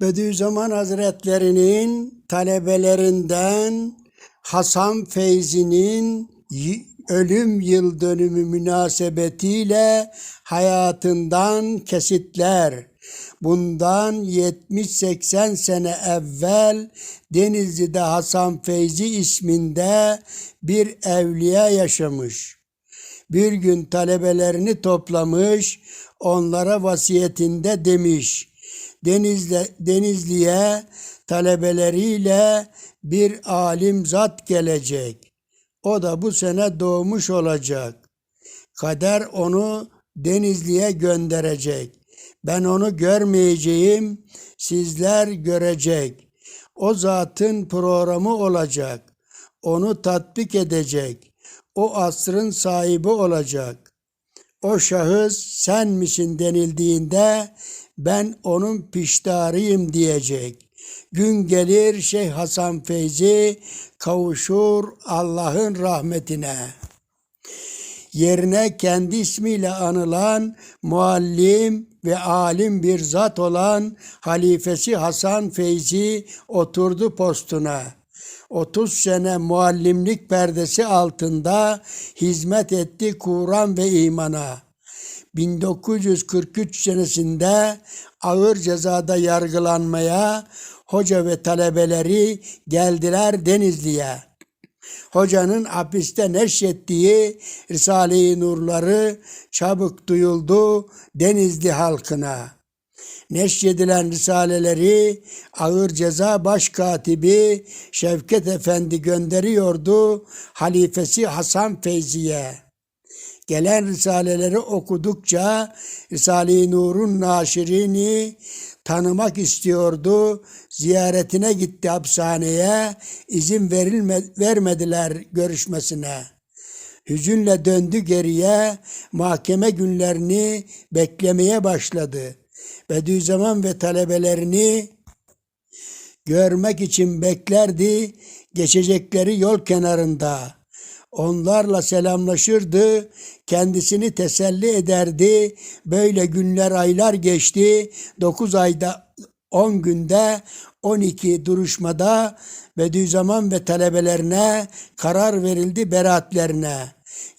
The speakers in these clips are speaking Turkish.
Bediüzzaman Hazretlerinin talebelerinden Hasan Feyzi'nin ölüm yıl dönümü münasebetiyle hayatından kesitler. Bundan 70-80 sene evvel Denizli'de Hasan Feyzi isminde bir evliya yaşamış. Bir gün talebelerini toplamış, onlara vasiyetinde demiş. Denizle, Denizli'ye talebeleriyle bir alim zat gelecek. O da bu sene doğmuş olacak. Kader onu Denizli'ye gönderecek. Ben onu görmeyeceğim, sizler görecek. O zatın programı olacak. Onu tatbik edecek. O asrın sahibi olacak. O şahıs sen misin denildiğinde ben onun piştarıyım diyecek. Gün gelir Şeyh Hasan Feyzi kavuşur Allah'ın rahmetine yerine kendi ismiyle anılan muallim ve alim bir zat olan halifesi Hasan Feyzi oturdu postuna. 30 sene muallimlik perdesi altında hizmet etti Kur'an ve imana. 1943 senesinde ağır cezada yargılanmaya hoca ve talebeleri geldiler Denizli'ye hocanın hapiste neşrettiği Risale-i Nurları çabuk duyuldu Denizli halkına. Neşredilen risaleleri ağır ceza başkatibi Şevket Efendi gönderiyordu halifesi Hasan Feyzi'ye. Gelen risaleleri okudukça Risale-i Nur'un naşirini tanımak istiyordu. Ziyaretine gitti hapishaneye. izin verilme, vermediler görüşmesine. Hüzünle döndü geriye, mahkeme günlerini beklemeye başladı. Bediüzzaman ve talebelerini görmek için beklerdi geçecekleri yol kenarında. Onlarla selamlaşırdı, kendisini teselli ederdi. Böyle günler aylar geçti. 9 ayda 10 günde 12 duruşmada Bediüzzaman ve talebelerine karar verildi beraatlerine.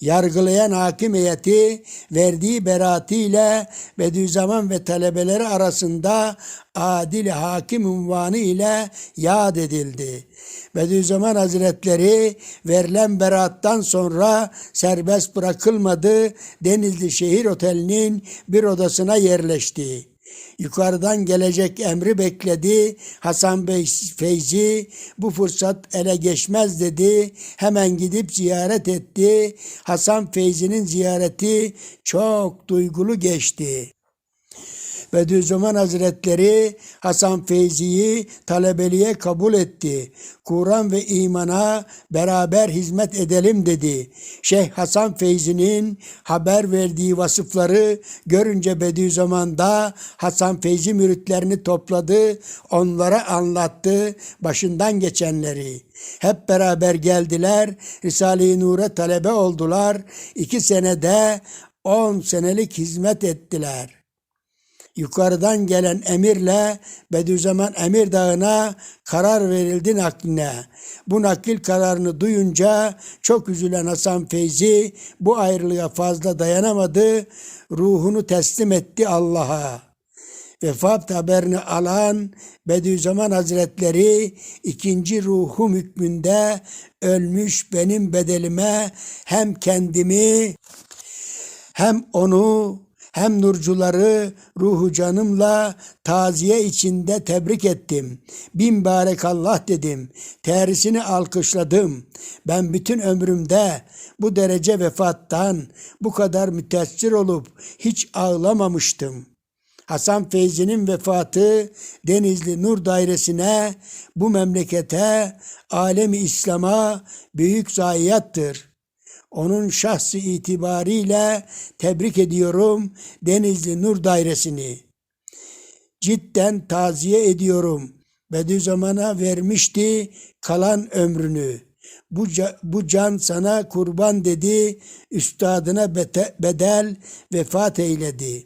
Yargılayan hakim heyeti verdiği beraatiyle Bediüzzaman ve talebeleri arasında adil hakim unvanı ile yad edildi. Bediüzzaman Hazretleri verilen beraattan sonra serbest bırakılmadı. Denizli Şehir Oteli'nin bir odasına yerleşti. Yukarıdan gelecek emri bekledi. Hasan Bey Feyzi bu fırsat ele geçmez dedi. Hemen gidip ziyaret etti. Hasan Feyzi'nin ziyareti çok duygulu geçti. Bediüzzaman Hazretleri Hasan Feyzi'yi talebeliğe kabul etti. Kur'an ve imana beraber hizmet edelim dedi. Şeyh Hasan Feyzi'nin haber verdiği vasıfları görünce Bediüzzaman da Hasan Feyzi müritlerini topladı, onlara anlattı başından geçenleri. Hep beraber geldiler, Risale-i Nur'a talebe oldular. İki senede on senelik hizmet ettiler.'' Yukarıdan gelen emirle Bediüzzaman Emir Dağı'na karar verildi nakline. Bu nakil kararını duyunca çok üzülen Hasan Feyzi bu ayrılığa fazla dayanamadı. Ruhunu teslim etti Allah'a. Vefat haberini alan Bediüzzaman Hazretleri ikinci ruhum hükmünde ölmüş benim bedelime hem kendimi hem onu hem nurcuları ruhu canımla taziye içinde tebrik ettim. Bin barekallah dedim. Terisini alkışladım. Ben bütün ömrümde bu derece vefattan bu kadar müteessir olup hiç ağlamamıştım. Hasan Feyzi'nin vefatı Denizli Nur Dairesi'ne, bu memlekete, alemi İslam'a büyük zayiattır.'' Onun şahsı itibariyle tebrik ediyorum Denizli Nur Dairesi'ni. Cidden taziye ediyorum. Bediüzzaman'a vermişti kalan ömrünü. Bu, bu can sana kurban dedi, üstadına bedel vefat eyledi.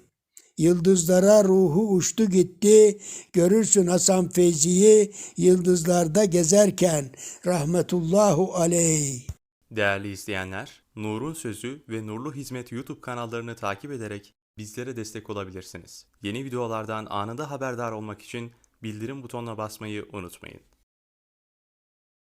Yıldızlara ruhu uçtu gitti. Görürsün Hasan Feyzi'yi yıldızlarda gezerken. Rahmetullahu aleyh. Değerli izleyenler, Nur'un Sözü ve Nurlu Hizmet YouTube kanallarını takip ederek bizlere destek olabilirsiniz. Yeni videolardan anında haberdar olmak için bildirim butonuna basmayı unutmayın.